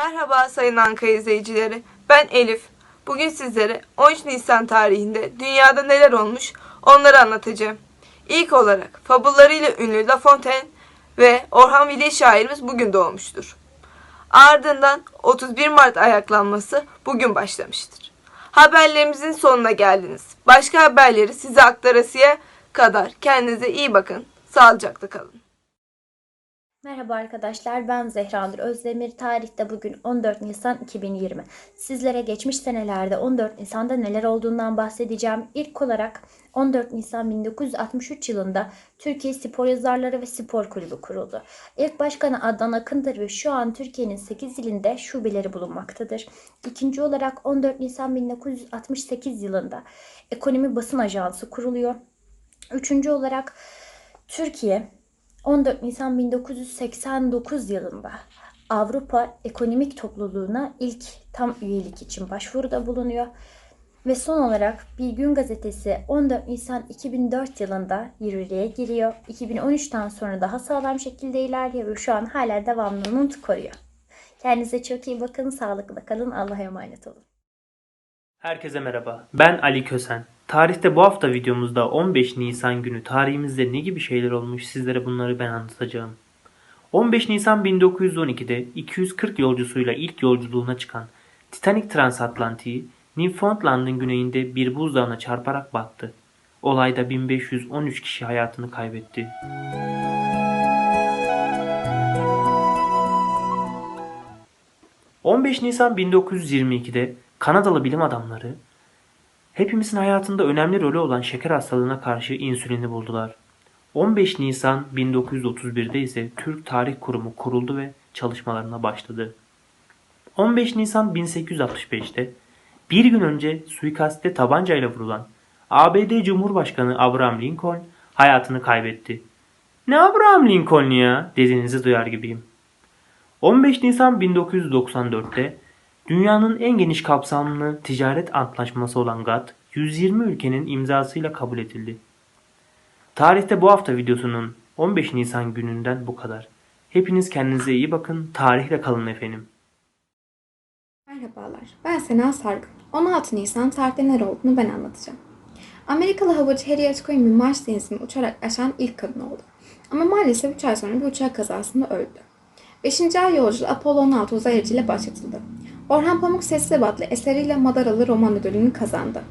Merhaba sayın Ankara izleyicileri. Ben Elif. Bugün sizlere 13 Nisan tarihinde dünyada neler olmuş onları anlatacağım. İlk olarak fabullarıyla ünlü La Fontaine ve Orhan Veli şairimiz bugün doğmuştur. Ardından 31 Mart ayaklanması bugün başlamıştır. Haberlerimizin sonuna geldiniz. Başka haberleri size aktarasıya kadar kendinize iyi bakın. Sağlıcakla kalın. Merhaba arkadaşlar ben Zehra Nur Özdemir. Tarihte bugün 14 Nisan 2020. Sizlere geçmiş senelerde 14 Nisan'da neler olduğundan bahsedeceğim. İlk olarak 14 Nisan 1963 yılında Türkiye Spor Yazarları ve Spor Kulübü kuruldu. İlk başkanı Adnan Akın'dır ve şu an Türkiye'nin 8 ilinde şubeleri bulunmaktadır. İkinci olarak 14 Nisan 1968 yılında Ekonomi Basın Ajansı kuruluyor. Üçüncü olarak Türkiye 14 Nisan 1989 yılında Avrupa Ekonomik Topluluğu'na ilk tam üyelik için başvuruda bulunuyor. Ve son olarak Bir Gün Gazetesi 14 Nisan 2004 yılında yürürlüğe giriyor. 2013'ten sonra daha sağlam şekilde ilerliyor ve şu an hala devamlılığını koruyor. Kendinize çok iyi bakın, sağlıklı kalın, Allah'a emanet olun. Herkese merhaba. Ben Ali Kösen. Tarihte bu hafta videomuzda 15 Nisan günü tarihimizde ne gibi şeyler olmuş sizlere bunları ben anlatacağım. 15 Nisan 1912'de 240 yolcusuyla ilk yolculuğuna çıkan Titanic transatlantiği Newfoundland'ın güneyinde bir buzdağına çarparak battı. Olayda 1513 kişi hayatını kaybetti. ...15 Nisan 1922'de Kanadalı bilim adamları hepimizin hayatında önemli rolü olan şeker hastalığına karşı insülini buldular. 15 Nisan 1931'de ise Türk Tarih Kurumu kuruldu ve çalışmalarına başladı. 15 Nisan 1865'te bir gün önce suikaste tabancayla vurulan ABD Cumhurbaşkanı Abraham Lincoln hayatını kaybetti. Ne Abraham Lincoln ya dediğinizi duyar gibiyim. 15 Nisan 1994'te Dünyanın en geniş kapsamlı ticaret antlaşması olan GATT, 120 ülkenin imzasıyla kabul edildi. Tarihte bu hafta videosunun 15 Nisan gününden bu kadar. Hepiniz kendinize iyi bakın, tarihle kalın efendim. Merhabalar, ben Sena Sargın. 16 Nisan tarihte neler olduğunu ben anlatacağım. Amerikalı havacı Harriet Quinn bir Mars denizini uçarak aşan ilk kadın oldu. Ama maalesef 3 ay sonra bir uçak kazasında öldü. 5. ay yolculuğu Apollo 16 uzay aracıyla başlatıldı. Orhan Pamuk Sessiz adlı eseriyle Madaralı roman ödülünü kazandı.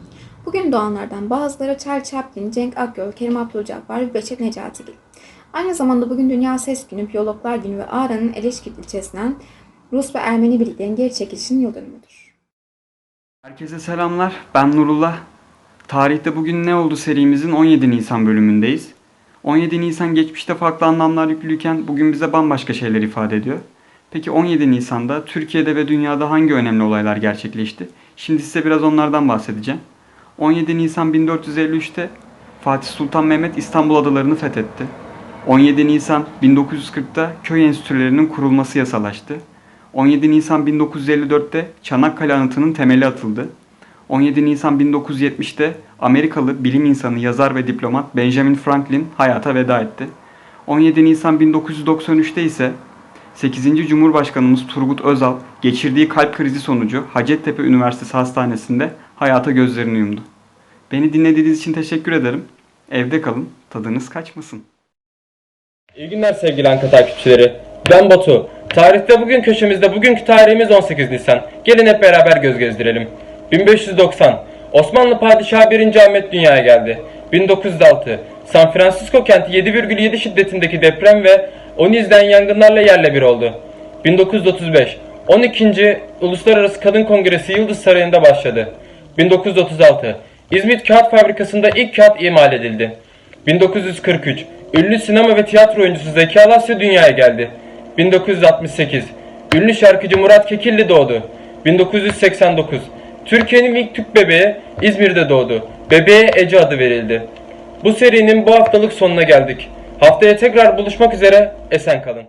Bugün doğanlardan bazıları Charlie Chaplin, Cenk Akyol, Kerim Abdülcabbar ve Beşir Necatigil. Aynı zamanda bugün Dünya Ses Günü, Biyologlar Günü ve Ağrı'nın Eleşkit ilçesinden Rus ve Ermeni birliklerin geri çekilişinin yıl dönümüdür. Herkese selamlar. Ben Nurullah. Tarihte bugün ne oldu serimizin 17 Nisan bölümündeyiz. 17 Nisan geçmişte farklı anlamlar yüklüyken bugün bize bambaşka şeyler ifade ediyor. Peki 17 Nisan'da Türkiye'de ve dünyada hangi önemli olaylar gerçekleşti? Şimdi size biraz onlardan bahsedeceğim. 17 Nisan 1453'te Fatih Sultan Mehmet İstanbul adalarını fethetti. 17 Nisan 1940'ta köy enstitülerinin kurulması yasalaştı. 17 Nisan 1954'te Çanakkale Anıtı'nın temeli atıldı. 17 Nisan 1970'te Amerikalı bilim insanı, yazar ve diplomat Benjamin Franklin hayata veda etti. 17 Nisan 1993'te ise 8. Cumhurbaşkanımız Turgut Özal geçirdiği kalp krizi sonucu Hacettepe Üniversitesi Hastanesi'nde hayata gözlerini yumdu. Beni dinlediğiniz için teşekkür ederim. Evde kalın, tadınız kaçmasın. İyi günler sevgili Anka takipçileri. Ben Batu. Tarihte bugün köşemizde bugünkü tarihimiz 18 Nisan. Gelin hep beraber göz gezdirelim. 1590. Osmanlı Padişahı 1. Ahmet dünyaya geldi. 1906. San Francisco kenti 7,7 şiddetindeki deprem ve onu izleyen yangınlarla yerle bir oldu. 1935. 12. Uluslararası Kadın Kongresi Yıldız Sarayı'nda başladı. 1936. İzmit Kağıt Fabrikası'nda ilk kağıt imal edildi. 1943. Ünlü sinema ve tiyatro oyuncusu Zeki Alasya dünyaya geldi. 1968. Ünlü şarkıcı Murat Kekilli doğdu. 1989. Türkiye'nin ilk tüp bebeği İzmir'de doğdu. Bebeğe Ece adı verildi. Bu serinin bu haftalık sonuna geldik. Haftaya tekrar buluşmak üzere. Esen kalın.